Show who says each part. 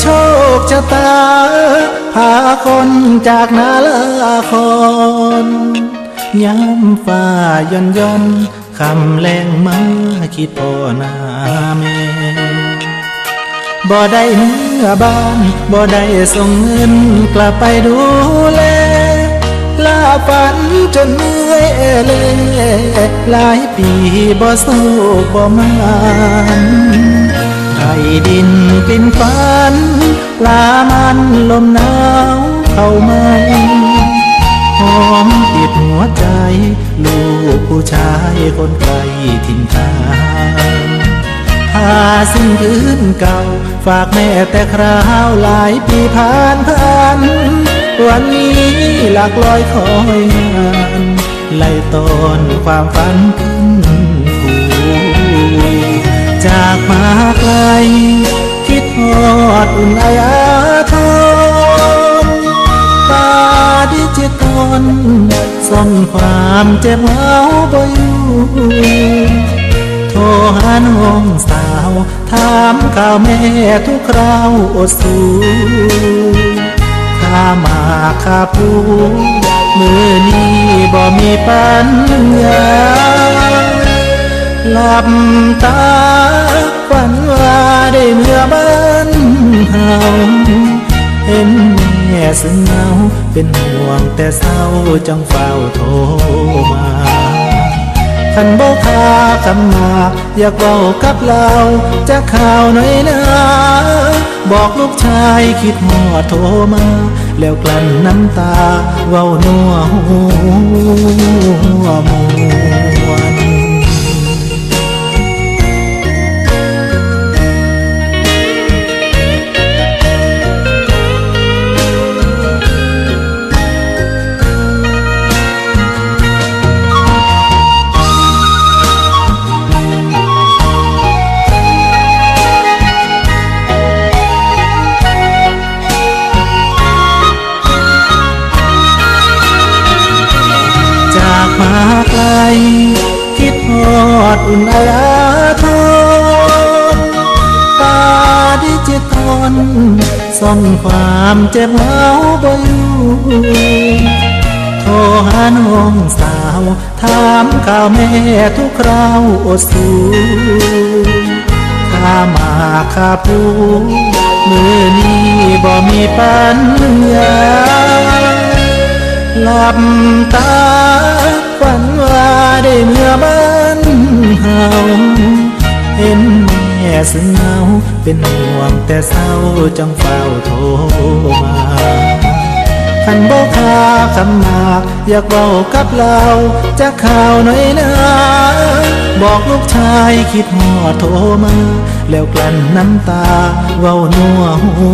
Speaker 1: โชคชะตา พาคนจากนาลาคอนย้ำฟ้าย่อนย่อนคำแรงมาคิดพ่อหน้าแม่บ่ได้เมื่อบ้านบ่ได้ส่งเงินกลับไปดูแลลาฝันจนเมื่อยเอเล่หลายปีบ่สู้บ่มาน ดินกลิ่นฝันปลามันลมหนาวเข้ามาหอมติดหัวใจ ลูกผู้ชายคนไกลถิ่นทางหาสิ่งคืนเก่า ฝากแม่แต่คราวหลายปีผ่านผ่านวันนี้หลักลอยคอยงานไล่ตอนความฝันขึ้น จากมาไกล คิดฮอดอุ่นไออาทรตาดิจิตอลซ่อนความเจ็บเหงาบ่อยู่โทรหาน้องสาว ถามข่าวแม่ทุกคราวอดสูข้ามาข้าผูมือนี้บ่มีปัญญ หลับตาฝันว่าได้เมื่อบ้านเฮาเห็นแม่ซึ่งเงาเป็นห่วงแต่เศร้าจังเฝ้าโทรมาขันบอกคาคำมา อยากบอกกับเราจะข่าวหน่อยนะบอกลูกชายคิดหอดโทรมา แล้วกลั้นน้ำตา เว้านัวหัวมวน อุ่นไอาทรตาดิจิตอลซ่อนความเจ็บเหงาบ่อยู่โทรหาน้องสาว ถามข่าวแม่ทุกคราวอดสูข้ามาข้าผูมือนี้บ่มีปัญญาหลับตาฝัน ม่ซึ่งเงาเป็นห่วงแต่เศร้าจังเฝ้าโทรมาขันบอกคาคำมากอยากเบากับเราจะข่าวหน่อยนะบอกลูกชายคิดหอดโทรมา แล้วกลั้นน้ำตาเว้านัวหู